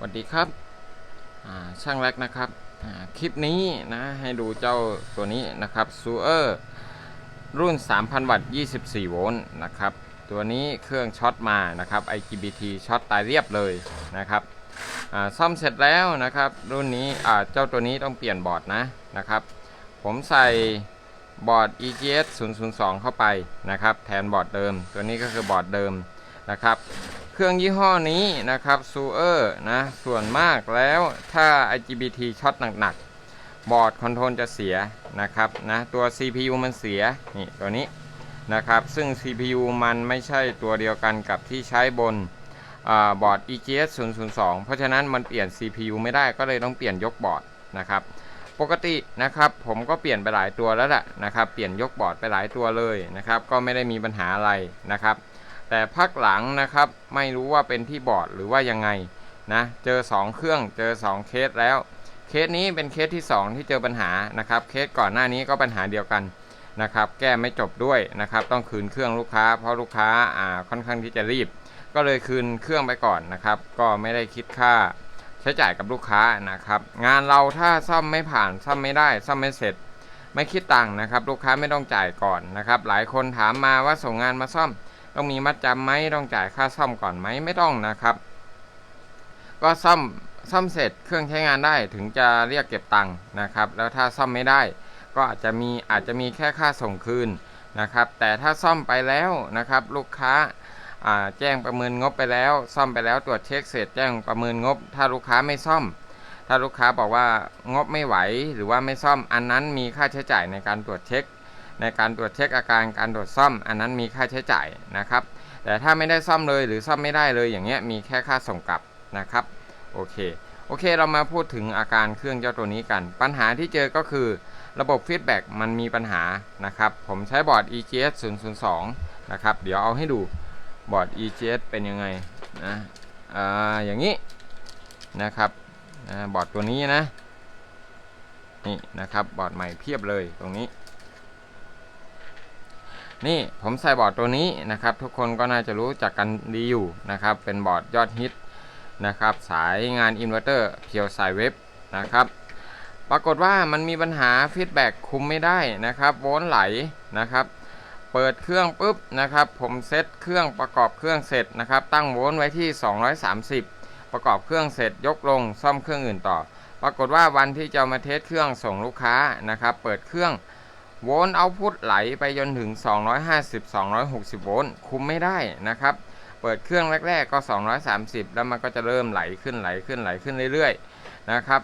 สวัสดีครับช่างแรกนะครับคลิปนี้นะให้ดูเจ้าตัวนี้นะครับซูเออร์รุ่น 3,000 วัตต์ 24 โวลต์นะครับ ตัวนี้เครื่องช็อตมานะครับ IGBT ช็อตตายเรียบเลยนะครับซ่อมเสร็จแล้วนะครับ รุ่นนี้เจ้าตัวนี้ต้องเปลี่ยนบอร์ดนะนะครับ ผมใส่บอร์ด EGS 002 เข้าไปนะครับ แทนบอร์ดเดิม ตัวนี้ก็คือบอร์ดเดิม นะครับ เครื่องยี่ห้อนี้นะครับซูเออร์นะส่วนมากแล้วถ้า IGBT ช็อตหนักๆ บอร์ดคอนโทรลจะเสียนะครับนะตัว CPU มันเสียนี่ตัวนี้นะครับซึ่ง CPU มันไม่ใช่ตัวเดียวกันกับที่ใช้บนอบอร์ด EGS 002 เพราะฉะนั้นมันเปลี่ยน CPU ไม่ได้ก็เลยต้องเปลี่ยนยกบอร์ดนะครับ ปกตินะครับผมก็เปลี่ยนไปหลายตัวแล้วแหละนะครับ เปลี่ยนยกบอร์ดไปหลายตัวเลยนะครับ ก็ไม่ได้มีปัญหาอะไรนะครับ แต่พักหลังนะครับไม่รู้ว่าเป็นที่บอดหรือว่ายังไงนะเจอ 2 เครื่องเจอ 2 เคสแล้ว เคสนี้เป็นเคสที่ 2 ที่เจอปัญหานะครับ เคสก่อนหน้านี้ก็ปัญหาเดียวกันนะครับ แก้ไม่จบด้วยนะครับ ต้องคืนเครื่องลูกค้า เพราะลูกค้าอ่าค่อนข้างที่จะรีบ ก็เลยคืนเครื่องไปก่อนนะครับ ก็ไม่ได้คิดค่าใช้จ่ายกับลูกค้านะครับ งานเราถ้าซ่อมไม่ผ่านซ่อมไม่ได้ซ่อมไม่เสร็จ ไม่คิดตังค์นะครับ ลูกค้าไม่ต้องจ่ายก่อนนะครับ หลายคนถามมาว่าส่งงานมาซ่อม ต้องมีมัดจำไหมต้องจ่ายค่าซ่อมก่อนไหมไม่ต้องนะครับ ก็ซ่อมซ่อมเสร็จเครื่องใช้งานได้ถึงจะเรียกเก็บตังค์นะครับ แล้วถ้าซ่อมไม่ได้ ก็อาจจะมีอาจจะมีแค่ค่าส่งคืนนะครับ แต่ถ้าซ่อมไปแล้วนะครับ ลูกค้าาแจ้งประเมินงบไปแล้ว ซ่อมไปแล้วตรวจเช็คเสร็จแจ้งประเมินงบ ถ้าลูกค้าไม่ซ่อม ถ้าลูกค้าบอกว่างบไม่ไหวหรือว่าไม่ซ่อมอันนั้นมีค่าใช้จ่ายในการตรวจเช็ค ในการตรวจเช็คอาการการตรวจซ่อม อันนั้นมีค่าใช้จ่ายนะครับ แต่ถ้าไม่ได้ซ่อมเลยหรือซ่อมไม่ได้เลยอย่างเงี้ยมีแค่ค่าส่งกลับนะครับโอเคโอเคเรามาพูดถึงอาการเครื่องเจ้าตัวนี้กัน ปัญหาที่เจอก็คือระบบฟีดแบ็กมันมีปัญหานะครับ ผมใช้บอร์ด EGS 002นะครับ เดี๋ยวเอาให้ดูบอร์ด EGS เป็นยังไงนะอ่าอย่างนี้นะครับบอร์ดตัวนี้นะนี่นะครับบอร์ดใหม่เพียบเลยตรงนี้ นี่ผมใส่บอร์ดตัวนี้นะครับ ทุกคนก็น่าจะรู้จักกันดีอยู่นะครับ เป็นบอร์ดยอดฮิตนะครับ สายงานอินเวอร์เตอร์เพียวสายเว็บนะครับ ปรากฏว่ามันมีปัญหาฟีดแบ็กคุมไม่ได้นะครับโวลต์ไหลนะครับ เปิดเครื่องปุ๊บนะครับ ผมเซตเครื่องประกอบเครื่องเสร็จนะครับ ตั้งโวลต์ไว้ที่ 230 ประกอบเครื่องเสร็จยกลงซ่อมเครื่องอื่นต่อ ปรากฏว่าวันที่จะมาเทสเครื่องส่งลูกค้านะครับ เปิดเครื่อง โวลต์เอาพุทไหลไปจนถึง 250-260 โวลต์คุมไม่ได้นะครับ เปิดเครื่องแรก ๆ ก็ 230 แล้วมันก็จะเริ่มไหลขึ้นไหลขึ้นไหลขึ้นเรื่อยๆนะครับ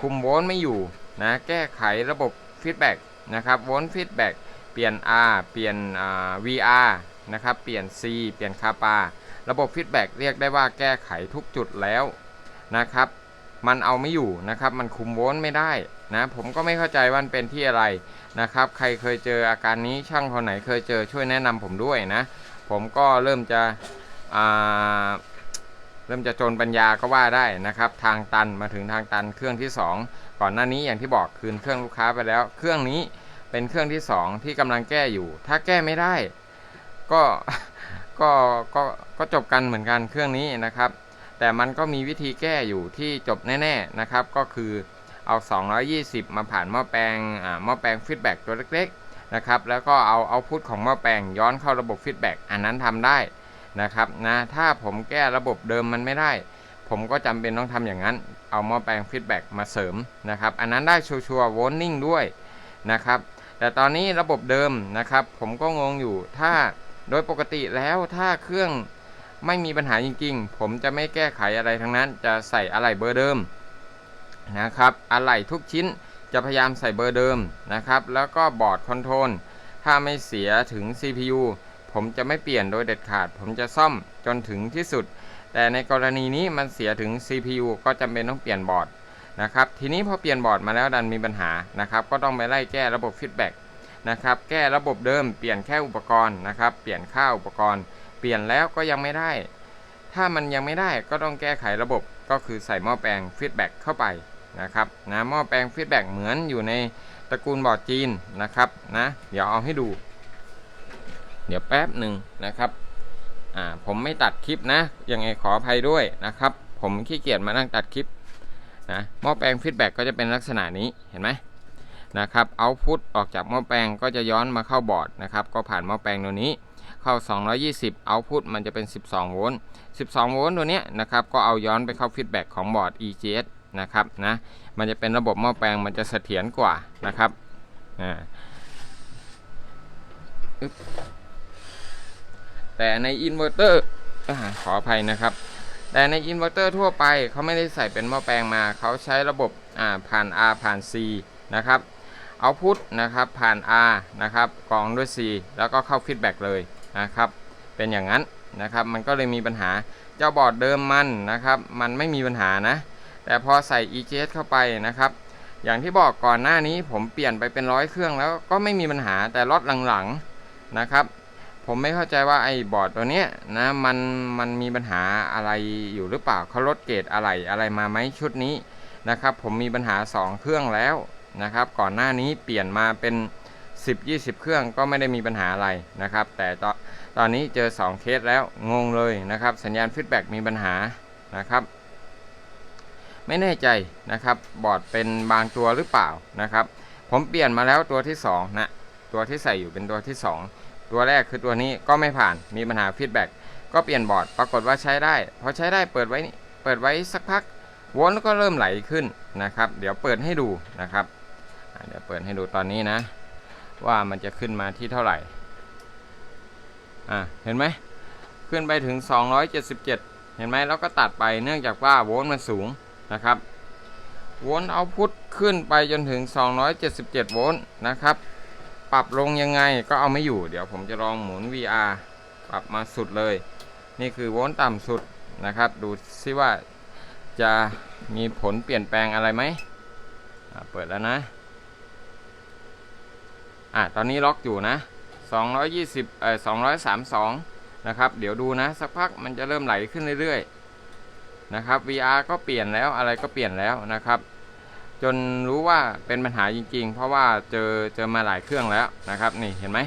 คุมโวลต์ไม่อยู่นะแก้ไขระบบฟีดแบ็กนะครับโวลต์ฟีดแบ็กเปลี่ยน R เปลี่ยนอ่า VR นะครับเปลี่ยน C เปลี่ยนคาปาระบบฟีดแบ็กเรียกได้ว่าแก้ไขทุกจุดแล้วนะครับ มันเอาไม่อยู่นะครับ มันคุมโวลต์ไม่ได้นะ ผมก็ไม่เข้าใจว่ามันเป็นที่อะไร นะครับ ใครเคยเจออาการนี้ช่างคนไหนเคยเจอช่วยแนะนำผมด้วยนะ ผมก็เริ่มจะเริ่มจะจนปัญญาก็ว่าได้นะครับ ทางตันมาถึงทางตันเครื่องที่ 2 ก่อนหน้านี้อย่างที่บอกคืนเครื่องลูกค้าไปแล้ว เครื่องนี้เป็นเครื่องที่ 2 ที่กำลังแก้อยู่ ถ้าแก้ไม่ได้ ก็ก็ก็ก็จบกันเหมือนกันเครื่องนี้นะครับ แต่มันก็มีวิธีแก้อยู่ที่จบแน่ ๆนะครับ ก็คือ เอา 220 มาผ่านหม้อแปลงอ่าหม้อแปลงฟีดแบ็กตัวเล็กๆนะครับแล้วก็เอาเอาพุทของหม้อแปลงย้อนเข้าระบบฟีดแบ็กอันนั้นทำได้นะครับนะถ้าผมแก้ระบบเดิมมันไม่ได้ ผมก็จำเป็นต้องทำอย่างนั้น เอาหม้อแปลงฟีดแบ็กมาเสริมนะครับอันนั้นได้ชัวร์วอร์นิ่งด้วยนะครับแต่ตอนนี้ระบบเดิมนะครับผมก็งงอยู่ถ้าโดยปกติแล้วถ้าเครื่องไม่มีปัญหาจริงๆ ผมจะไม่แก้ไขอะไรทั้งนั้น จะใส่อะไหล่เบอร์เดิม นะครับอะไหล่ทุกชิ้นจะพยายามใส่เบอร์เดิมนะครับ แล้วก็บอร์ดคอนโทรลถ้าไม่เสียถึง CPU ผมจะไม่เปลี่ยนโดยเด็ดขาด ผมจะซ่อมจนถึงที่สุด แต่ในกรณีนี้มันเสียถึง CPU ก็จำเป็นต้องเปลี่ยนบอร์ดนะครับทีนี้พอเปลี่ยนบอร์ดมาแล้วดันมีปัญหานะครับก็ต้องไปไล่แก้ระบบฟีดแบ็กนะครับแก้ระบบเดิมเปลี่ยนแค่อุปกรณ์นะครับเปลี่ยนค่าอุปกรณ์ เปลี่ยนแล้วก็ยังไม่ได้ ถ้ามันยังไม่ได้ก็ต้องแก้ไขระบบก็คือใส่หม้อแปลงฟีดแบ็กเข้าไป นะครับนะหม้อแปลงฟีดแบ็กเหมือนอยู่ในตระกูลบอร์ดจีนนะครับนะเดี๋ยวเอาให้ดู เดี๋ยวแป๊บหนึ่งนะครับอ่าผมไม่ตัดคลิปนะยังไงขออภัยด้วยนะครับ ผมขี้เกียจมานั่งตัดคลิปนะหม้อแปลงฟีดแบ็กก็จะเป็นลักษณะนี้เห็นไหมนะครับเอาพุทออกจากหม้อแปลงก็จะย้อนมาเข้าบอร์ดนะครับก็ผ่านหม้อแปลงตัวนี้เข้า 220 เอาพุทมันจะเป็น 12 โวลต์ 12 โวลต์ตัวเนี้ยนะครับก็เอาย้อนไปเข้าฟีดแบ็กของบอร์ด EGS นะครับนะมันจะเป็นระบบหม้อแปลงมันจะเสถียรกว่านะครับอ่าแต่ในอินเวอร์เตอร์ขออภัยนะครับ แต่ในอินเวอร์เตอร์ทั่วไปเขาไม่ได้ใส่เป็นหม้อแปลงมา เขาใช้ระบบอ่าผ่าน R ผ่าน C นะครับเอาพุทนะครับผ่าน R นะครับกรองด้วย C แล้วก็เข้าฟีดแบ็กเลยนะครับ เป็นอย่างนั้นนะครับ มันก็เลยมีปัญหา เจ้าบอร์ดเดิมมันนะครับ มันไม่มีปัญหานะ แต่พอใส่ EGS เข้าไปนะครับ อย่างที่บอกก่อนหน้านี้ผมเปลี่ยนไปเป็นร้อยเครื่องแล้วก็ไม่มีปัญหาแต่รถหลังๆนะครับ ผมไม่เข้าใจว่าไอ้บอร์ดตัวเนี้ยนะมันมันมีปัญหาอะไรอยู่หรือเปล่าเขาลดเกรดอะไรอะไรมาไหมชุดนี้นะครับ ผมมีปัญหา 2 เครื่องแล้วนะครับ ก่อนหน้านี้เปลี่ยนมาเป็น 10-20 เครื่องก็ไม่ได้มีปัญหาอะไรนะครับ แต่ตอนตอนนี้เจอ 2 เคสแล้วงงเลยนะครับ สัญญาณฟีดแบ็กมีปัญหานะครับ ไม่แน่ใจนะครับบอร์ดเป็นบางตัวหรือเปล่านะครับ ผมเปลี่ยนมาแล้วตัวที่2นะตัวที่ใส่อยู่เป็นตัวที่ 2 ตัวแรกคือตัวนี้ก็ไม่ผ่านมีปัญหาฟีดแบ็กก็เปลี่ยนบอร์ดปรากฏว่าใช้ได้พอใช้ได้เปิดไว้เปิดไว้สักพักวนก็เริ่มไหลขึ้นนะครับ เดี๋ยวเปิดให้ดูนะครับเดี๋ยวเปิดให้ดูตอนนี้นะ ว่ามันจะขึ้นมาที่เท่าไหร่อ่าเห็นไหมขึ้นไปถึง 277 เห็นไหมแล้วก็ตัดไปเนื่องจากว่าโวลต์มันสูง นะครับโวลต์เอาพุทขึ้นไปจนถึง 277 โวลต์นะครับ ปรับลงยังไงก็เอาไม่อยู่ เดี๋ยวผมจะลองหมุน VR ปรับมาสุดเลย นี่คือโวลต์ต่ำสุดนะครับ ดูซิว่าจะมีผลเปลี่ยนแปลงอะไรไหม เปิดแล้วนะ อะ ตอนนี้ล็อกอยู่นะ 220 เอ่อ 232 นะครับ เดี๋ยวดูนะ สักพักมันจะเริ่มไหลขึ้นเรื่อยๆ นะครับ VR ก็เปลี่ยนแล้วอะไรก็เปลี่ยนแล้วนะครับ จนรู้ว่าเป็นปัญหาจริง ๆ เพราะว่าเจอเจอมาหลายเครื่องแล้วนะครับ นี่เห็นไหม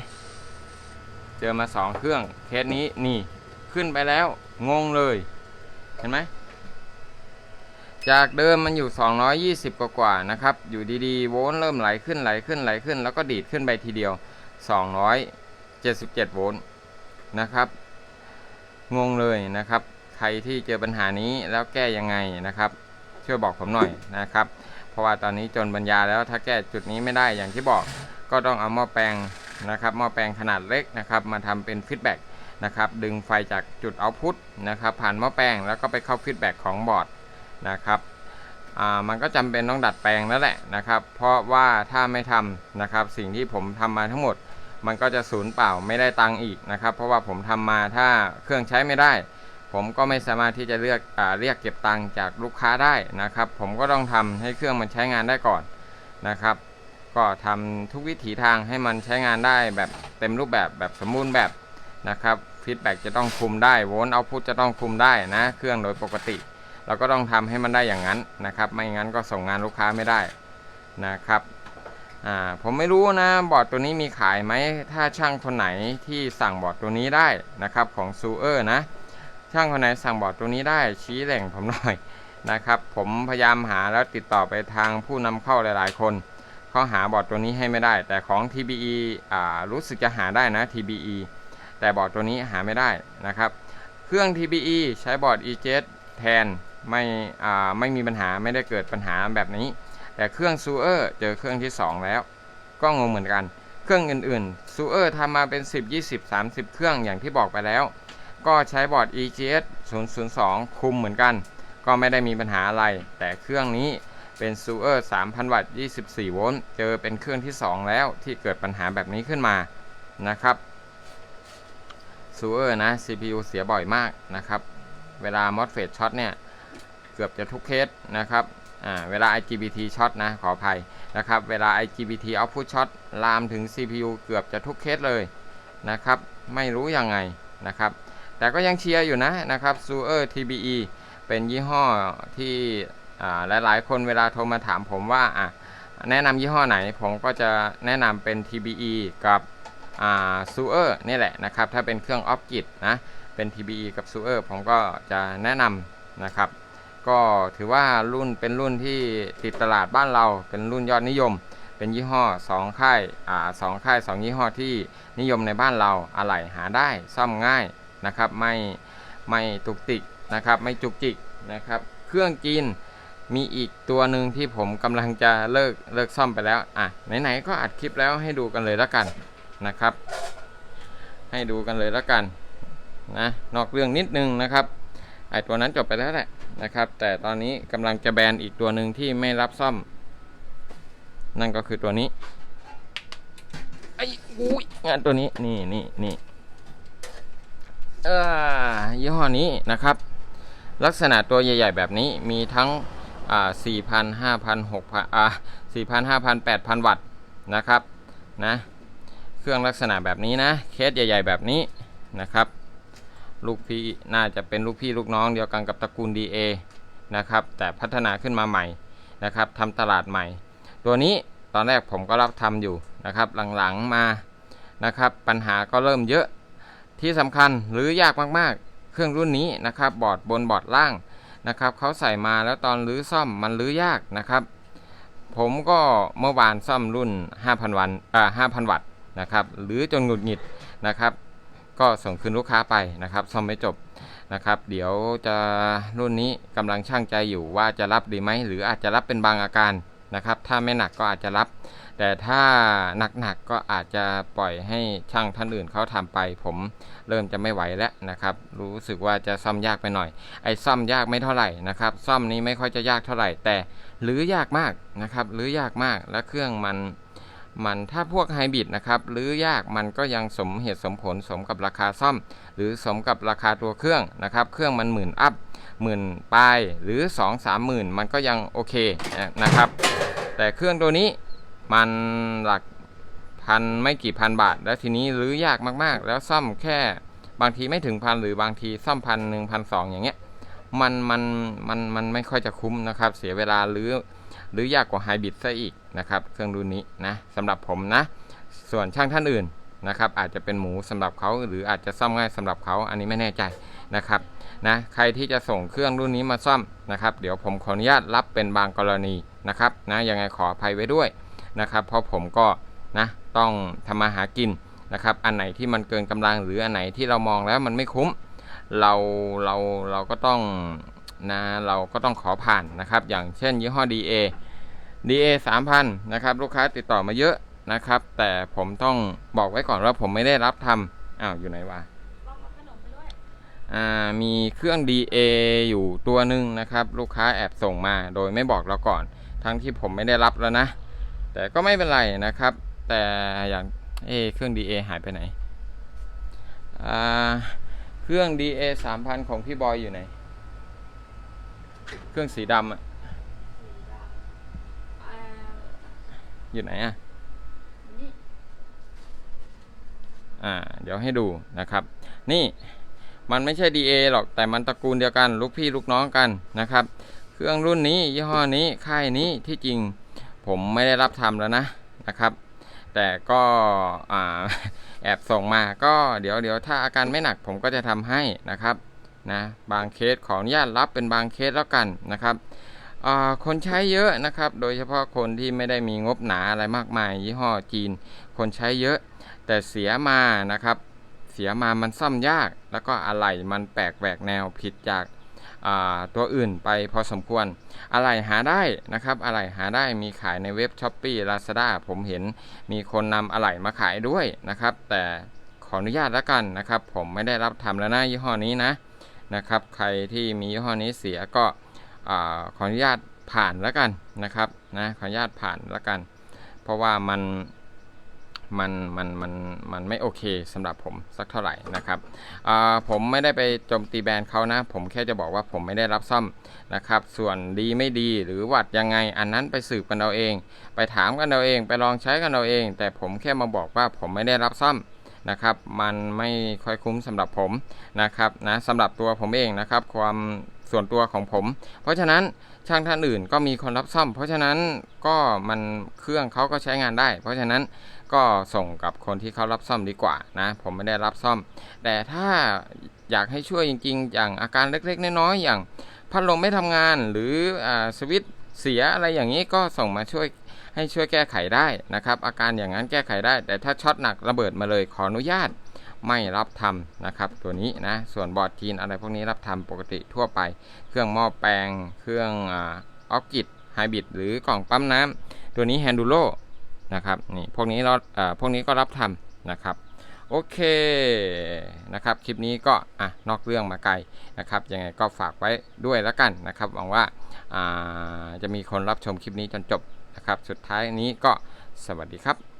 เจอมา 2 เครื่องเคสนี้นี่ขึ้นไปแล้วงงเลย เห็นไหมจากเดิมมันอยู่ 220 กว่ากว่าๆนะครับ อยู่ดีๆ โวลต์เริ่มไหลขึ้นไหลขึ้นไหลขึ้น แล้วก็ดีดขึ้นไปทีเดียว 277 โวลต์นะครับ งงเลยนะครับ ใครที่เจอปัญหานี้แล้วแก้ยังไงนะครับ ช่วยบอกผมหน่อยนะครับ เพราะว่าตอนนี้จนปัญญาแล้วถ้าแก้จุดนี้ไม่ได้อย่างที่บอก ก็ต้องเอาหม้อแปลงนะครับหม้อแปลงขนาดเล็กนะครับ มาทำเป็นฟีดแบ็กนะครับดึงไฟจากจุดเอาพุตนะครับ ผ่านหม้อแปลงแล้วก็ไปเข้าฟีดแบ็กของบอร์ดนะครับอ่ามันก็จำเป็นต้องดัดแปลงแล้วแหละนะครับ เพราะว่าถ้าไม่ทำนะครับ สิ่งที่ผมทำมาทั้งหมด มันก็จะสูญเปล่าไม่ได้ตังค์อีกนะครับ เพราะว่าผมทำมาถ้าเครื่องใช้ไม่ได้ ผมก็ไม่สามารถที่จะเลือกอเรียกเก็บตังค์จากลูกค้าได้นะครับ ผมก็ต้องทำให้เครื่องมันใช้งานได้ก่อนนะครับ ก็ทำทุกวิถีทางให้มันใช้งานได้แบบเต็มรูปแบบแบบสมบูรณ์แบบนะครับฟีดแบ็จะต้องคุมได้โวลต์เอาพุทจะต้องคุมได้นะ เครื่องโดยปกติ เราก็ต้องทำให้มันได้อย่างนั้นนะครับ ไม่งั้นก็ส่งงานลูกค้าไม่ได้นะครับผมไม่รู้นะบอร์ดตัวนี้มีขายไหมถ้าช่างคนไหนที่สั่งบอร์ดตัวนี้ได้นะครับของซูเออร์นะ ช่างคนไหนสั่งบอร์ดตัวนี้ได้ชี้แหล่งผมหน่อยนะครับ ผมพยายามหาแล้วติดต่อไปทางผู้นำเข้าหลาย ๆ คนเขาหาบอร์ดตัวนี้ให้ไม่ได้ แต่ของ TBE อ่ารู้สึกจะหาได้นะ TBE แต่บอร์ดตัวนี้หาไม่ได้นะครับ เครื่อง TBE ใช้บอร์ด EJet แทนไม่อ่าไม่มีปัญหาไม่ได้เกิดปัญหาแบบนี้ แต่เครื่องซูเออร์เจอเครื่องที่ 2 แล้ว ก็งงเหมือนกัน เครื่องอื่นๆซูเออร์ทำมาเป็น 10 20 30 เครื่องอย่างที่บอกไปแล้ว ก็ใช้บอร์ด EGS 002 คุมเหมือนกัน ก็ไม่ได้มีปัญหาอะไร แต่เครื่องนี้เป็นซูเออร์3,000 วัตต์ 24 โวลต์ เจอเป็นเครื่องที่ 2 แล้วที่เกิดปัญหาแบบนี้ขึ้นมานะครับซูเออร์นะ CPU เสียบ่อยมากนะครับ เวลา MOSFET ช็อตเนี่ย เกือบจะทุกเคสนะครับเวลา IGBT ช็อตนะขออภัยนะครับ เวลา IGBT output ช็อตลามถึง CPU เกือบจะทุกเคสเลยนะครับ ไม่รู้ยังไงนะครับ แต่ก็ยังเชียร์อยู่นะนะครับ s u e r TBE เป็นยี่ห้อที่อ่าหลายๆ คนเวลาโทรมาถามผมว่าอะแนะนำยี่ห้อไหน ผมก็จะแนะนำเป็น TBE กับอ่า s u e r นี่แหละนะครับ ถ้าเป็นเครื่องออฟกิดนะเป็น TBE กับ s u e r ผมก็จะแนะนำนะครับ ก็ถือว่ารุ่นเป็นรุ่นที่ติดตลาดบ้านเราเป็นรุ่นยอดนิยม เป็นยี่ห้อสองค่ายอ่าสองค่ายสองยี่ห้อที่นิยมในบ้านเราอะไหล่หาได้ซ่อมง่าย นะครับไม่ไม่ตุกติกนะครับไม่จุกจิกนะครับ เครื่องจีนมีอีกตัวหนึ่งที่ผมกำลังจะเลิกเลิกซ่อมไปแล้วอะไหนๆก็อัดคลิปแล้วให้ดูกันเลยล้วกันนะครับ ให้ดูกันเลยล้วกันนะนอกเรื่องนิดนึงนะครับไอตัวนั้นจบไปแล้วแหละนะครับ แต่ตอนนี้กำลังจะแบนอีกตัวหนึ่งที่ไม่รับซ่อม นั่นก็คือตัวนี้ไอ้อุ้ยงานตัวนี้นี่นี่นี่ ยี่ห้อนี้นะครับ ลักษณะตัวใหญ่ ๆ แบบนี้มีทั้งอ่าสี่พันห้าพันหกพันอ่าสี่พันห้าพันแปดพันวัตต์นะครับนะเครื่องลักษณะแบบนี้นะเคสใหญ่ ๆ แบบนี้นะครับลูกพี่น่าจะเป็นลูกพี่ลูกน้องเดียวกันกับตระกูล DA นะครับแต่พัฒนาขึ้นมาใหม่นะครับทำตลาดใหม่ ตัวนี้ตอนแรกผมก็รับทำอยู่นะครับหลังๆมานะครับปัญหาก็เริ่มเยอะ ที่สำคัญหรือยากมากๆ เครื่องรุ่นนี้นะครับบอร์ดบนบอร์ดล่างนะครับเขาใส่มาแล้วตอนรื้อซ่อมมันรื้อยากนะครับ ผมก็เมื่อวานซ่อมรุ่น 5,000 วันอ่า5,000 วัตต์นะครับหรือจนหงุดหงิดนะครับ ก็ส่งคืนลูกค้าไปนะครับซ่อมไม่จบนะครับ เดี๋ยวจะรุ่นนี้กำลังช่างใจอยู่ว่าจะรับดีไหมหรืออาจจะรับเป็นบางอาการนะครับ ถ้าไม่หนักก็อาจจะรับ แต่ถ้าหนักๆก็อาจจะปล่อยให้ช่างท่านอื่นเขาทำไป ผมเริ่มจะไม่ไหวแล้วนะครับ รู้สึกว่าจะซ่อมยากไปหน่อย ไอ้ซ่อมยากไม่เท่าไหร่นะครับ ซ่อมนี้ไม่ค่อยจะยากเท่าไหร่ แต่หรือยากมากนะครับหรือยากมากและเครื่องมันมันถ้าพวกไฮบริดนะครับหรือยากมันก็ยังสมเหตุสมผลสมกับราคาซ่อม หรือสมกับราคาตัวเครื่องนะครับ เครื่องมันหมื่นอัพหมื่นปลายหรือ 2 3หมื่นมันก็ยังโอเคนะครับ แต่เครื่องตัวนี้ มันหลักพันไม่กี่พันบาท แล้วทีนี้รื้อยากมากๆ แล้วซ่อมแค่บางทีไม่ถึงพันหรือบางทีซ่อมพันหนึ่งพันสองอย่างเงี้ยมันมันมันมันไม่ค่อยจะคุ้มนะครับ เสียเวลาหรือหรือยากกว่าไฮบริดซะอีกนะครับ เครื่องรุ่นนี้นะสำหรับผมนะ ส่วนช่างท่านอื่นนะครับ อาจจะเป็นหมูสำหรับเขาหรืออาจจะซ่อมง่ายสำหรับเขาอันนี้ไม่แน่ใจนะครับนะใครที่จะส่งเครื่องรุ่นนี้มาซ่อมนะครับ เดี๋ยวผมขออนุญาตรับเป็นบางกรณีนะครับนะยังไงขออภัยไว้ด้วย นะครับ เพราะผมก็นะต้องทำมาหากินนะครับ อันไหนที่มันเกินกำลังหรืออันไหนที่เรามองแล้วมันไม่คุ้ม เราเราเราก็ต้องนะเราก็ต้องขอผ่านนะครับ อย่างเช่นยี่ห้อ DA DA 3,000นะครับ ลูกค้าติดต่อมาเยอะนะครับ แต่ผมต้องบอกไว้ก่อนว่าผมไม่ได้รับทำอ้าวอยู่ไหนวะอ่ามีเครื่อง DA อยู่ตัวหนึ่งนะครับ ลูกค้าแอบส่งมาโดยไม่บอกเราก่อน ทั้งที่ผมไม่ได้รับแล้วนะ แต่ก็ไม่เป็นไรนะครับ แต่อย่างเอะเครื่อง DA หายไปไหนอ่าเครื่อง DA 3,000 ของพี่บอยอยู่ไหน เครื่องสีดำอะอยู่ไหนอะอ่า เดี๋ยวให้ดูนะครับ นี่มันไม่ใช่ DA หรอกแต่มันตระกูลเดียวกัน ลูกพี่ลูกน้องกันนะครับ เครื่องรุ่นนี้ยี่ห้อนี้ค่ายนี้ที่จริง ผมไม่ได้รับทำแล้วนะนะครับ แต่ก็แอบส่งมาก็เดี๋ยวเดี๋ยวถ้าอาการไม่หนักผมก็จะทำให้นะครับนะบางเคสขออนุญาตรับเป็นบางเคสแล้วกันนะครับคนใช้เยอะนะครับ โดยเฉพาะคนที่ไม่ได้มีงบหนาอะไรมากมาย ยี่ห้อจีน คนใช้เยอะ แต่เสียมานะครับ เสียมามันซ่อมยาก แล้วก็อะไหล่มันแปลกแหวกแนวผิดจาก ตัวอื่นไปพอสมควร อะไหล่หาได้นะครับ อะไหล่หาได้มีขายในเว็บ s h อ p e e Lazada ผมเห็นมีคนนำอะไหล่มาขายด้วยนะครับ แต่ขออนุญาตแล้วกันนะครับ ผมไม่ได้รับทำแล้วนะยี่ห้อนี้นะนะครับ ใครที่มียี่ห้อนี้เสียก็ขออนุญาตผ่านแล้วกันนะครับนะขออนุญาตผ่านแล้วกัน เพราะว่ามัน มันมันมันมันไม่โอเคสำหรับผมสักเท่าไหร่นะครับอ่าผมไม่ได้ไปโจมตีแบรนด์เขานะ ผมแค่จะบอกว่าผมไม่ได้รับซ่อมนะครับ ส่วนดีไม่ดีหรือวัดยังไงอันนั้นไปสืบกันเอาเอง ไปถามกันเอาเอง ไปลองใช้กันเอาเอง แต่ผมแค่มาบอกว่าผมไม่ได้รับซ่อมนะครับ มันไม่ค่อยคุ้มสำหรับผมนะครับนะสำหรับตัวผมเองนะครับ ความส่วนตัวของผม เพราะฉะนั้นช่างท่านอื่นก็มีคนรับซ่อม เพราะฉะนั้นก็มันเครื่องเขาก็ใช้งานได้ เพราะฉะนั้น ก็ส่งกับคนที่เขารับซ่อมดีกว่านะผมไม่ได้รับซ่อม แต่ถ้าอยากให้ช่วยจริง ๆ อย่างอาการเล็กๆ น้อยๆอย่างพัดลมไม่ทำงานหรืออสวิตช์เสียอะไรอย่างนี้ก็ส่งมาช่วยให้ช่วยแก้ไขได้นะครับ อาการอย่างนั้นแก้ไขได้ แต่ถ้าช็อตหนักระเบิดมาเลยขออนุญาตไม่รับทำนะครับตัวนี้นะส่วนบอร์ดจีนอะไรพวกนี้รับทำปกติทั่วไป เครื่องหม้อแปลง เครื่องออฟกิดไฮบริดหรือกล่องปั๊มน้ำตัวนี้แฮนดูโล นะครับนี่พวกนี้เราเอ่อพวกนี้ก็รับทำนะครับโอเคนะครับคลิปนี้ก็อะนอกเรื่องมาไกลนะครับยังไงก็ฝากไว้ด้วยแล้วกันนะครับหวังว่าอ่าจะมีคนรับชมคลิปนี้จนจบนะครับสุดท้ายนี้ก็สวัสดีครับ